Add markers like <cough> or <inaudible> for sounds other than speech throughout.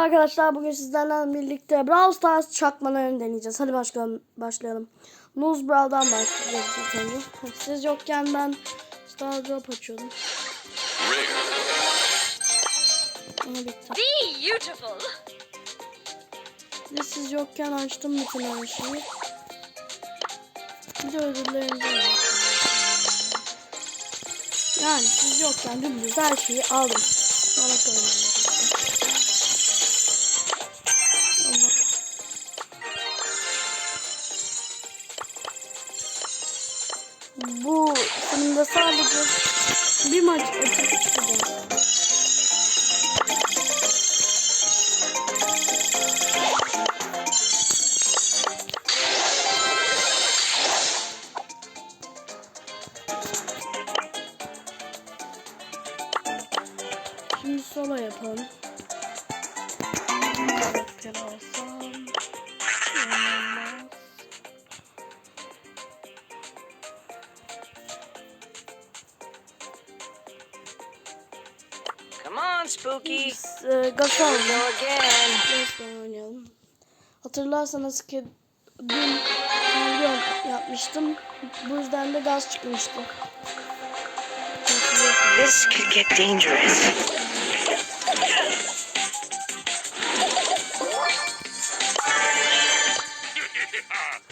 Merhaba arkadaşlar. Bugün sizlerle birlikte Brawl Stars çakmalarını deneyeceğiz. Hadi başlayalım. başlayalım. Nuz Brawl'dan başlayacağız. Siz yokken ben Star Drop açıyordum. Ama bitti. Beautiful. De siz yokken açtım bütün her şeyi. Bir de açtım. Yani siz yokken dümdüz her şeyi aldım. Sonra bakalım. Come on, Spooky. Biz e, Go again. Gasol oynayalım. Hatırlarsanız ki dün kamyon yapmıştım. Bu yüzden de gaz çıkmıştı. This could get dangerous.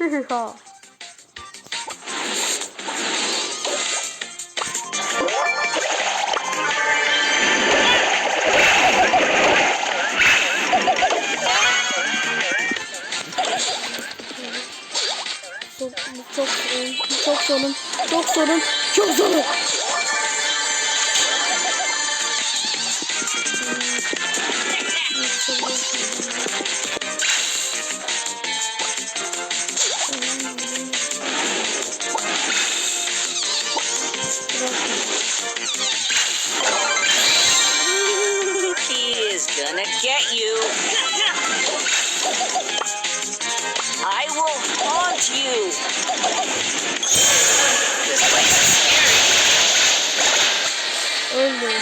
<laughs> Ha. Sorun, çok sorun, çok sorun. He is gonna get you. I will haunt you. Öldüm.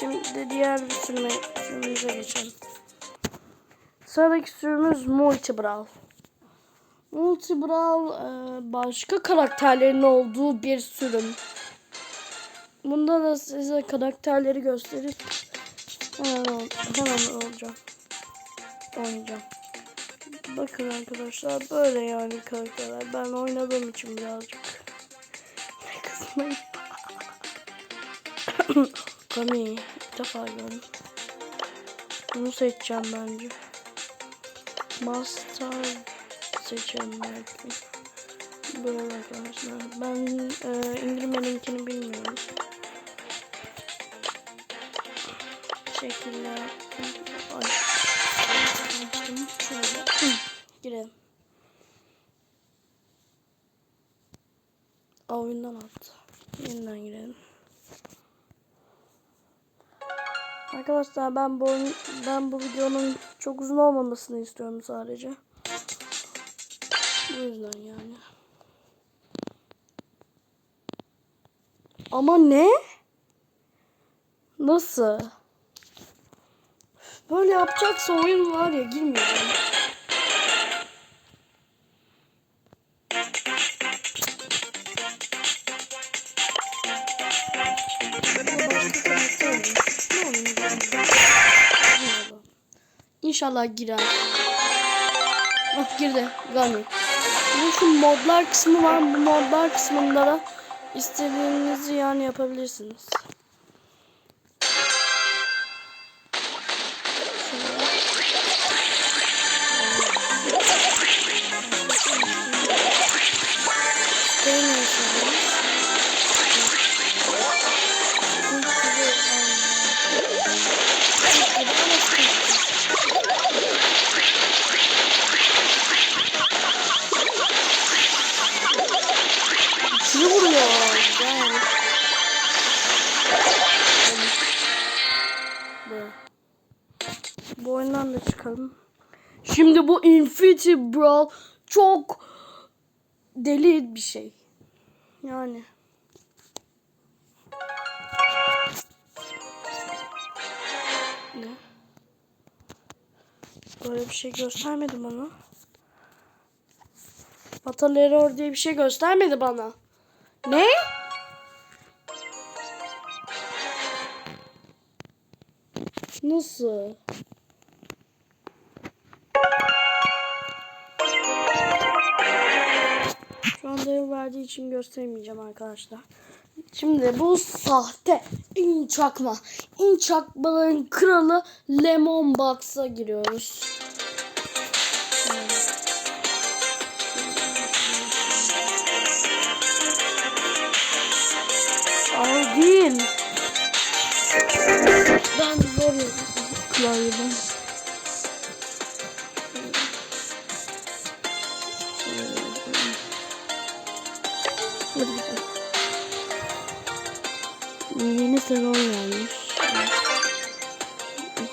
Şimdi, diğer bir sürüme, sürümümüze geçelim. Sıradaki sürümümüz Multi Brawl. Multi Brawl e, başka karakterlerin olduğu bir sürüm. Bunda da size karakterleri gösterip hemen, hemen olacağım. Oynayacağım. Bakın arkadaşlar böyle yani karakterler. Ben oynadığım için birazcık. Kızmayın. Kami <coughs> ilk defa gördüm. Bunu seçeceğim bence. Master seçelim belki. Böyle arkadaşlar. Ben e, indirme linkini bilmiyorum. Şekiller. Aa, Oyundan attı. Yeniden girelim. Arkadaşlar ben bu ben bu videonun çok uzun olmamasını istiyorum sadece. Bu yüzden yani. Ama ne? Nasıl? Böyle yapacaksa oyun var ya girmeyeceğim. İnşallah girer. Ah girdi. Gami. Bu şu modlar kısmı var. Bu modlar kısmında da istediğinizi yani yapabilirsiniz. kötü bro. Çok deli bir şey. Yani. Ne? Böyle bir şey göstermedi bana. Fatal error diye bir şey göstermedi bana. Ne? Nasıl? İçin gösteremeyeceğim arkadaşlar. Şimdi bu sahte in çakma. Kralı Lemon Box'a giriyoruz.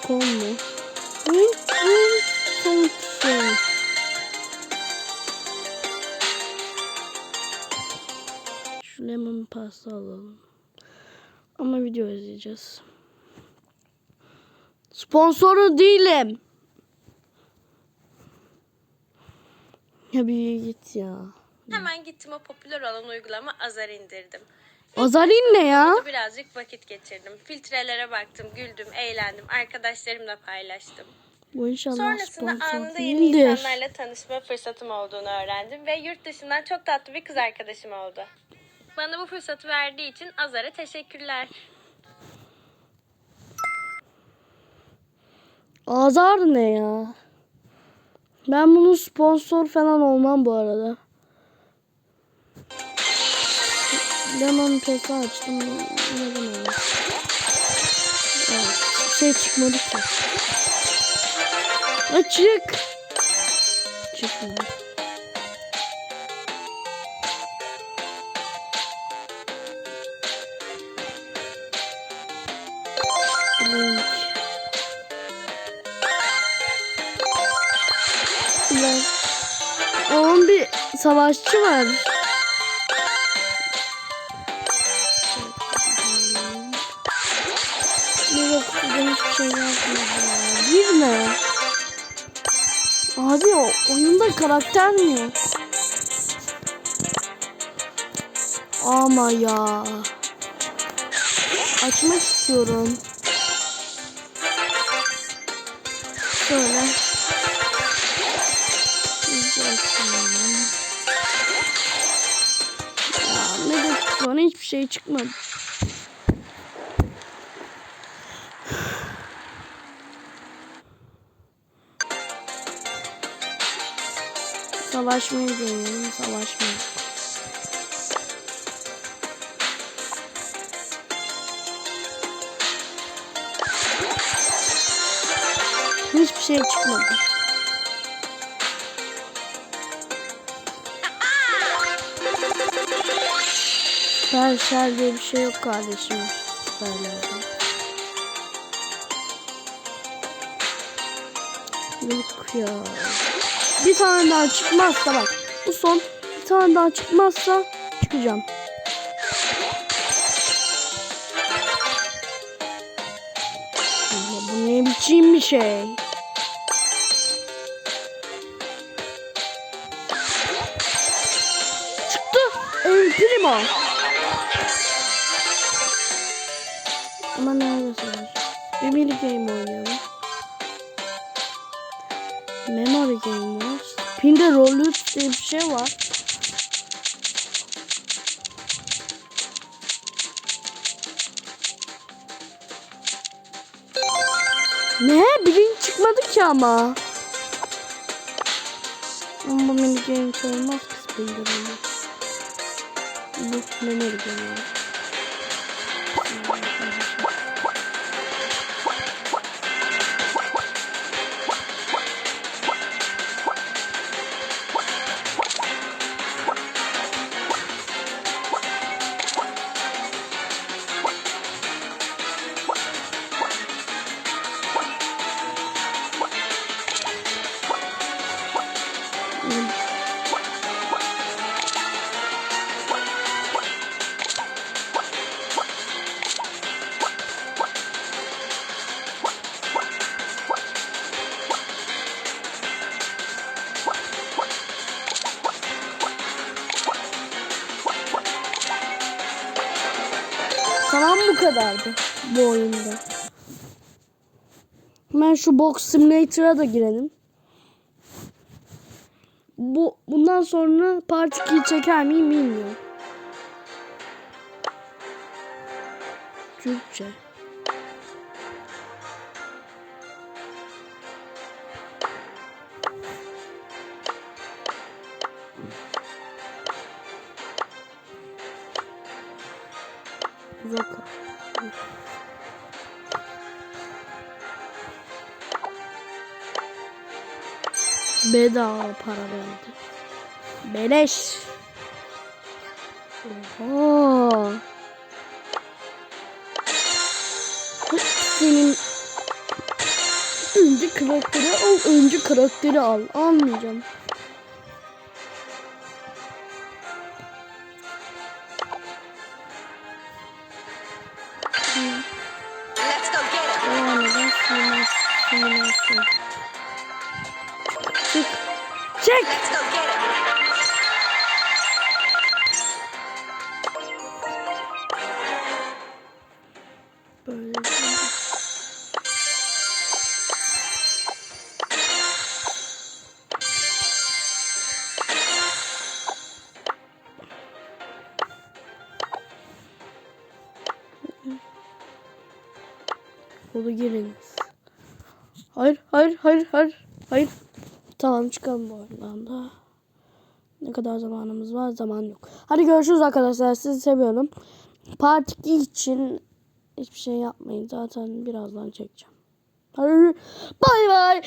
Kon mu? Son şey. Şu lemon pasta alalım. Ama video izleyeceğiz. Sponsoru değilim. Ya bir git ya. Hemen gittim o popüler olan uygulama Azar indirdim. Azarin ne ya? Birazcık vakit geçirdim. Filtrelere baktım, güldüm, eğlendim. Arkadaşlarımla paylaştım. Bu inşallah Sonrasında sponsor anında yeni değildir. insanlarla tanışma fırsatım olduğunu öğrendim. Ve yurt dışından çok tatlı bir kız arkadaşım oldu. Bana bu fırsatı verdiği için Azar'a teşekkürler. Azar ne ya? Ben bunun sponsor falan olmam bu arada. Lemon pesi açtım. Neden öyle? Evet, şey çıkmadı ki. Açık. Çıkmadı. Onun bir savaşçı var. Abi o oyunda karakter mi? Ama ya. Açmak istiyorum. Şöyle. Ya ne de sonra hiçbir şey çıkmadı. Savaşmayı deneyelim. Savaşmayı. Hiçbir şey çıkmadı. Süper diye bir şey yok kardeşim. Süperlerde. Yok ya. Bir tane daha çıkmazsa bak. Bu son. Bir tane daha çıkmazsa çıkacağım. Bu ne biçim bir şey? Çıktı. El Primo. Ama nerede var? Bir mini game oynayalım. Memory game var. Pinde rollüt diye bir şey var. Ne? Birinci çıkmadı ki ama. Ama bu mini game sayılmaz ki Spinner rollüt. Bu memory game. Tamam bu kadardı bu oyunda. Hemen şu Box Simulator'a da girelim. Bu bundan sonra Part 2'yi çeker miyim bilmiyorum. Türkçe. Roka. Bedava para verdi. Beleş. Oha. Senin önce karakteri al, önce karakteri al. Almayacağım. Çık. Him. Böyle. Onu giriniz. Hayır, hayır, hayır, hayır, hayır. Tamam çıkalım bu oyundan da. Ne kadar zamanımız var? Zaman yok. Hadi görüşürüz arkadaşlar. Sizi seviyorum. Part 2 için hiçbir şey yapmayın. Zaten birazdan çekeceğim. Hadi bay bay.